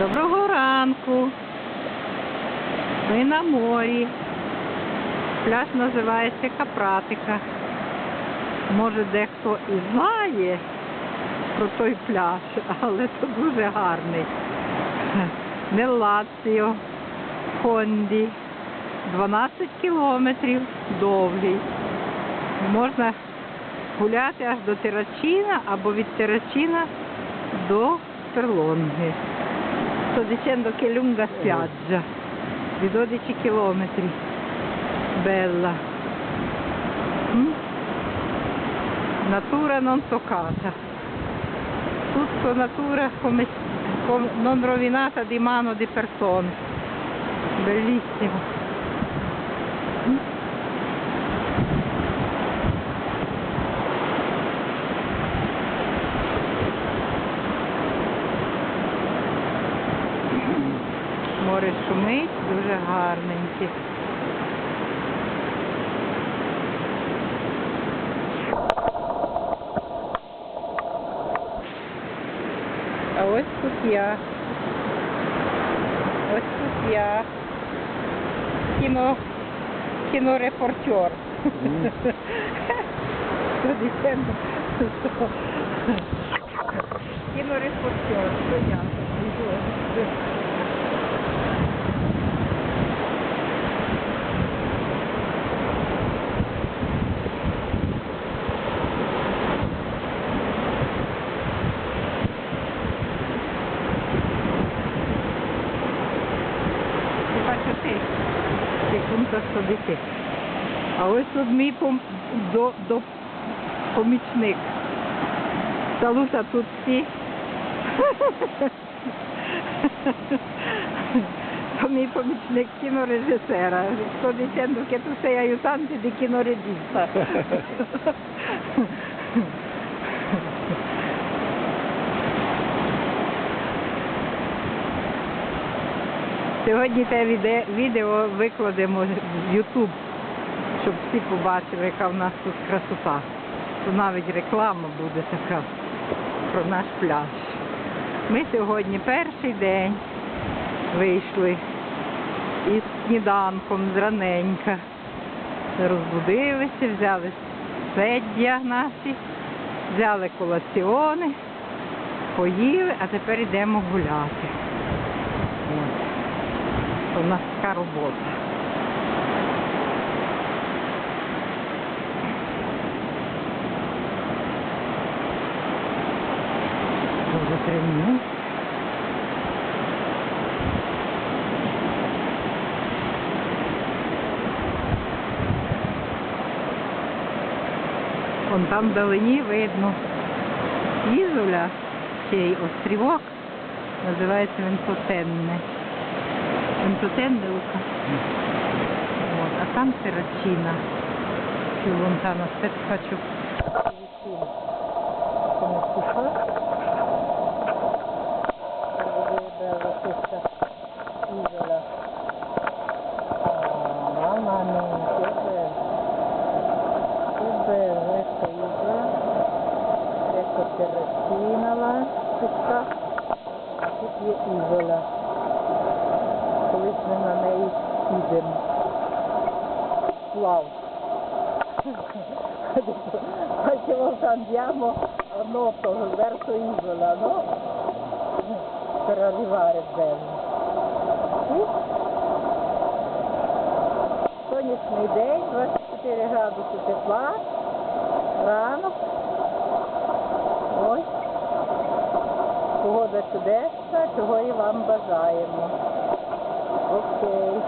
Доброго ранку. Ми на морі. Пляж називається Капратика. Може дехто і знає про той пляж, але це дуже гарний. Нелаціо, Фонді. 12 кілометрів довгий. Можна гуляти аж до Терачина або від Терачина до Перлонги. Sto dicendo che lunga spiaggia, di 12 chilometri. Bella. Mm? Natura non toccata. Tutto natura come, come- non rovinata di mano di persone. Bellissimo. Море шумить, дуже гарненьке. А ось тут я. Ось тут я. Кіно, кінорепортер. Sto Кінорепортер, що я. che punto sto di te. А ось тут мій пом... до... До... помічник. Салута тут всі. То мій помічник кінорежисера. Sto dicendo che tu sei aiutante di kinoregista. Сьогодні те віде- відео викладемо в YouTube, щоб всі побачили, яка в нас тут красота. То навіть реклама буде така про наш пляж. Ми сьогодні перший день вийшли із сніданком зраненька. Розбудилися, взяли седдя наші, взяли колаціони, поїли, а тепер йдемо гуляти. У нас така робота. Дуже тримну. Вон там вдалині видно ізоля, цей острівок, називається він Потенне. Luca. Вот, а там. Ah, ecco isola. Ecco Terracina là, tutta. А тут є isola. Ми на неї підемо. Слав. Facciamo andiamo a nuoto verso isola, no? Per arrivare bene. Sì? Сонячний день, 24 градуси тепла. Ранок. Ось. Погода чудесна, чого і вам бажаємо. Okay.